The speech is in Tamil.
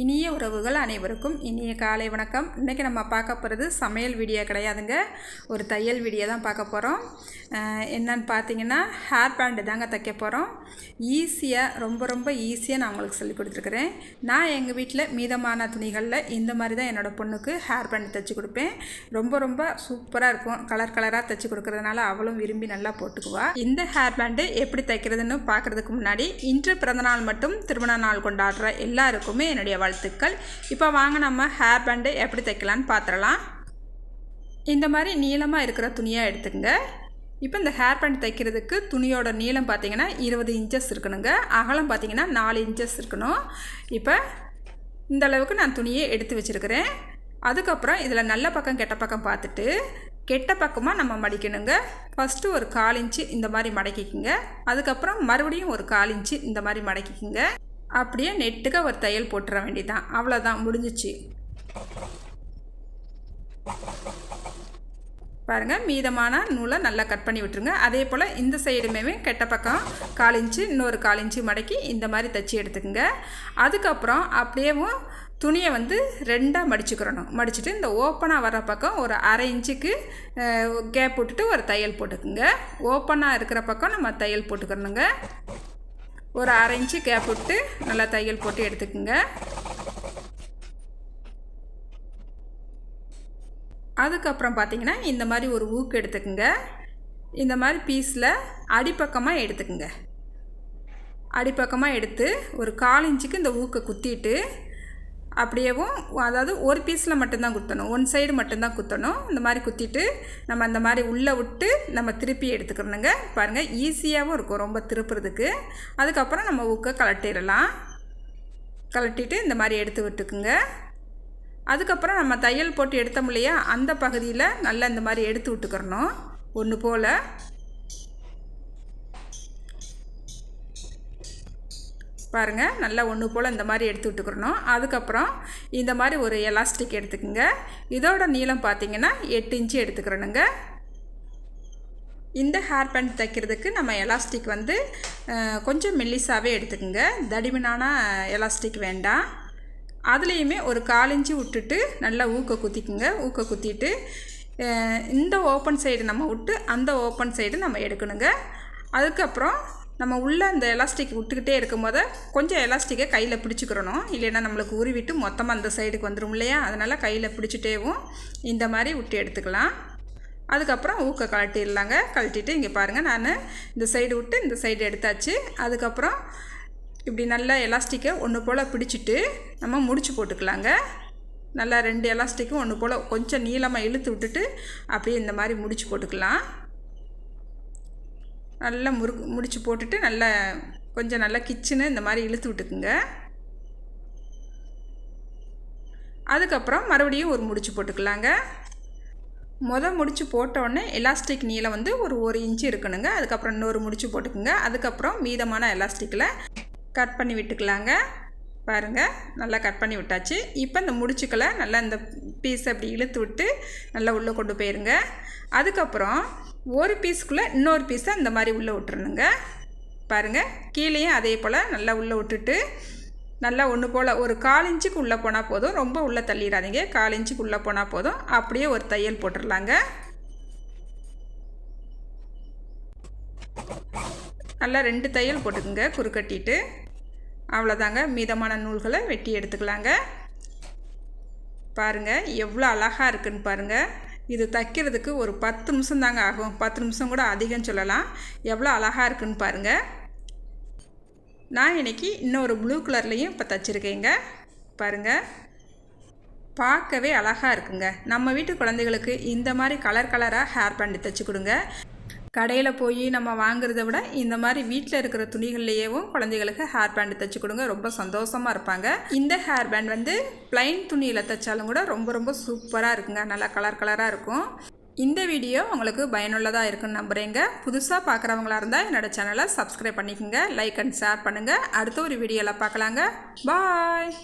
இனிய உறவுகள் அனைவருக்கும் இனிய காலை வணக்கம். இன்றைக்கி நம்ம பார்க்க போகிறது சமையல் வீடியோ கிடையாதுங்க. ஒரு தையல் வீடியோ தான் பார்க்க போகிறோம் என்னன்னு பார்த்தீங்கன்னா ஹேர் பேண்டு தாங்க தைக்க போகிறோம் ஈஸியாக ரொம்ப ரொம்ப ஈஸியாக நான் உங்களுக்கு சொல்லி கொடுத்துருக்குறேன். நான் எங்கள் வீட்டில் மீதமான துணிகளில் இந்த மாதிரி தான் என்னோடய பொண்ணுக்கு ஹேர் பேண்ட் தைச்சி கொடுப்பேன். ரொம்ப ரொம்ப சூப்பராக இருக்கும். கலர் கலராக தைச்சி கொடுக்குறதுனால அவளும் விரும்பி நல்லா போட்டுக்குவா. இந்த ஹேர் பேண்டு எப்படி தைக்கிறதுன்னு பார்க்குறதுக்கு முன்னாடி இன்று பிறந்தநாள் மட்டும் திருமண நாள் கொண்டாடுற எல்லாருக்குமே என்னுடைய வாழ்த்துக்கள். இப்போ வாங்க நம்ம ஹேர் பேண்டு எப்படி தைக்கலான்னு பார்த்துடலாம் இந்த மாதிரி நீளமாக இருக்கிற துணியாக எடுத்துக்கங்க. இப்போ இந்த ஹேர் பேண்ட் தைக்கிறதுக்கு துணியோட நீளம் பார்த்தீங்கன்னா இருபது இன்ச்சஸ் இருக்கணுங்க. அகலம் பார்த்தீங்கன்னா நாலு இன்ச்சஸ் இருக்கணும். இப்போ இந்த அளவுக்கு நான் துணியை எடுத்து வச்சுருக்கிறேன். அதுக்கப்புறம் இதில் நல்ல பக்கம் கெட்ட பக்கம் பார்த்துட்டு கெட்ட பக்கமாக நம்ம மடிக்கணுங்க. ஃபஸ்ட்டு ஒரு கால் இன்ச்சு இந்த மாதிரி மடக்கிக்குங்க. அதுக்கப்புறம் மறுபடியும் ஒரு கால் இன்ச்சு இந்த மாதிரி மடக்கிக்குங்க. அப்படியே நெட்டுக்கு ஒரு தையல் போட்டுற வேண்டியதான் அவ்வளோதான் முடிஞ்சிச்சு. பாருங்கள் மீதமான நூலை நல்லா கட் பண்ணி விட்டுருங்க. அதே போல் இந்த சைடுமே கெட்ட பக்கம் கால் இன்ச்சு இன்னொரு கால் இன்ச்சு மடக்கி இந்த மாதிரி தைச்சி எடுத்துக்கோங்க. அதுக்கப்புறம் அப்படியேவும் துணியை வந்து ரெண்டாக மடிச்சுக்கிறணும். மடிச்சுட்டு இந்த ஓப்பனாக வர பக்கம் ஒரு அரை இன்ச்சுக்கு கேப் விட்டுட்டு ஒரு தையல் போட்டுக்குங்க. ஓப்பனாக இருக்கிற பக்கம் நம்ம தையல் போட்டுக்கிறணுங்க. ஒரு அரை இன்ச்சு கேப் விட்டு நல்லா தையல் போட்டு எடுத்துக்குங்க. அதுக்கப்புறம் பார்த்தீங்கன்னா இந்த மாதிரி ஒரு ஊக்கு எடுத்துக்குங்க. இந்த மாதிரி பீஸில் அடிப்பக்கமாக எடுத்துக்குங்க. அடிப்பக்கமாக எடுத்து ஒரு கால் இன்ச்சுக்கு இந்த ஊக்கை குத்திட்டு அப்படியேவும் அதாவது ஒரு பீஸில் மட்டும்தான் குத்தணும். ஒன் சைடு மட்டும்தான் குத்தணும். இந்த மாதிரி குத்திட்டு நம்ம அந்த மாதிரி உள்ளே விட்டு நம்ம திருப்பி எடுத்துக்கிறணுங்க பாருங்கள் ஈஸியாகவும் இருக்கும் ரொம்ப திருப்புறதுக்கு. அதுக்கப்புறம் நம்ம ஊக்க கலட்டிடலாம் கலட்டிட்டு இந்த மாதிரி எடுத்து விட்டுக்குங்க. அதுக்கப்புறம் நம்ம தையல் போட்டு எடுத்தோம் இல்லையா அந்த பகுதியில் நல்லா இந்த மாதிரி எடுத்து விட்டுக்கிறணும். ஒன்று போல். பாருங்கள் நல்லா ஒன்று போல் இந்த மாதிரி எடுத்து விட்டுக்கிறணும். அதுக்கப்புறம் இந்த மாதிரி ஒரு எலாஸ்டிக் எடுத்துக்கோங்க. இதோட நீளம் பார்த்தீங்கன்னா எட்டு இன்ச்சு எடுத்துக்கிறணுங்க. இந்த ஹேர் பேண்ட் தைக்கிறதுக்கு நம்ம எலாஸ்டிக் வந்து கொஞ்சம் மெல்லிஸாகவே எடுத்துக்கோங்க. தடிமனான எலாஸ்டிக் வேண்டாம். அதுலேயுமே ஒரு காலிஞ்சி இன்ச்சு விட்டுட்டு நல்லா ஊக்க குத்திக்குங்க. ஊக்க குத்திட்டு இந்த ஓப்பன் சைடு நம்ம விட்டு அந்த ஓப்பன் சைடு நம்ம எடுக்கணுங்க. அதுக்கப்புறம் நம்ம உள்ளே அந்த எலாஸ்டிக் விட்டுக்கிட்டே இருக்கும் போது கொஞ்சம் எலாஸ்டிக்கை கையில் பிடிச்சிக்கிறணும். இல்லைன்னா நம்மளுக்கு உருவிட்டு மொத்தமாக அந்த சைடுக்கு வந்துடும் இல்லையா? அதனால் கையில் பிடிச்சிட்டேவும் இந்த மாதிரி விட்டு எடுத்துக்கலாம். அதுக்கப்புறம் ஊக்க கழட்டிடலாங்க. கழட்டிட்டு இங்கே பாருங்கள் நான் இந்த சைடு விட்டு இந்த சைடு எடுத்தாச்சு. அதுக்கப்புறம் இப்படி நல்லா எலாஸ்டிக்கை ஒன்று போல் பிடிச்சிட்டு நம்ம முடிச்சு போட்டுக்கலாங்க. நல்லா ரெண்டு எலாஸ்டிக்கும் ஒன்று போல் கொஞ்சம் நீளமாக இழுத்து விட்டுட்டு அப்படியே இந்த மாதிரி முடிச்சு போட்டுக்கலாம். நல்லா முறு முடிச்சு போட்டுட்டு நல்லா கொஞ்சம் நல்லா கிச்சனு இந்த மாதிரி இழுத்து விட்டுக்குங்க. அதுக்கப்புறம் மறுபடியும் ஒரு முடிச்சு போட்டுக்கலாங்க. மொதல் முடிச்சு போட்டோடனே எலாஸ்டிக் நீளம் வந்து ஒரு ஒரு இன்ச்சு இருக்கணுங்க. அதுக்கப்புறம் இன்னொரு முடிச்சு போட்டுக்குங்க. அதுக்கப்புறம் மீதமான எலாஸ்டிக்கில் கட் பண்ணி விட்டுக்கலாங்க. பாருங்கள் நல்லா கட் பண்ணி விட்டாச்சு. இப்போ இந்த முடிச்சுக்களை நல்லா இந்த பீஸ் அப்படி இழுத்து விட்டு நல்லா உள்ளே கொண்டு போயிருங்க. அதுக்கப்புறம் ஒரு பீஸ்க்குள்ளே இன்னொரு பீஸை இந்த மாதிரி உள்ளே விட்டுருணுங்க பாருங்கள் கீழேயும் அதே போல் நல்லா உள்ளே விட்டுட்டு நல்லா ஒன்று போல் ஒரு கால் இன்ச்சுக்கு உள்ளே போனால் போதும். ரொம்ப உள்ளே தள்ளிடாதீங்க. கால் இன்ச்சுக்கு உள்ளே போனால் போதும். அப்படியே ஒரு தையல் போட்டுடலாங்க நல்லா ரெண்டு தையல் போட்டுக்குங்க குறுக்கட்டிட்டு. அவ்வளோதாங்க. மீதமான நூல்களை வெட்டி எடுத்துக்கலாங்க. பாருங்கள் எவ்வளோ அழகாக இருக்குன்னு பாருங்கள் இது தைக்கிறதுக்கு ஒரு பத்து நிமிஷம் தாங்க ஆகும். பத்து நிமிஷம் கூட அதிகம் சொல்லலாம். எவ்வளோ அழகாக இருக்குன்னு பாருங்கள் நான் இன்றைக்கி இன்னொரு ப்ளூ கலர்லேயும் இப்போ தைச்சிருக்கேங்க. பாருங்கள் பார்க்கவே அழகாக இருக்குங்க. நம்ம வீட்டு குழந்தைகளுக்கு இந்த மாதிரி கலர் கலராக ஹேர் பேண்ட் தைச்சி கொடுங்க. கடையில் போய் நம்ம வாங்குறத விட இந்த மாதிரி வீட்டில் இருக்கிற துணிகள்லேயேவும் குழந்தைகளுக்கு ஹேர் பேண்ட் தைச்சி கொடுங்க. ரொம்ப சந்தோஷமாக இருப்பாங்க. இந்த ஹேர் பேண்ட் வந்து பிளைன் துணியில் தைச்சாலும் கூட ரொம்ப ரொம்ப சூப்பராக இருக்குங்க. நல்லா கலர் கலராக இருக்கும். இந்த வீடியோ உங்களுக்கு பயனுள்ளதாக இருக்குன்னு நம்புகிறேங்க புதுசாக பார்க்குறவங்களா இருந்தால் என்னோடய சேனலை சப்ஸ்கிரைப் பண்ணிக்கோங்க. லைக் அண்ட் ஷேர் பண்ணுங்கள் அடுத்த ஒரு வீடியோவில் பார்க்கலாங்க. பாய்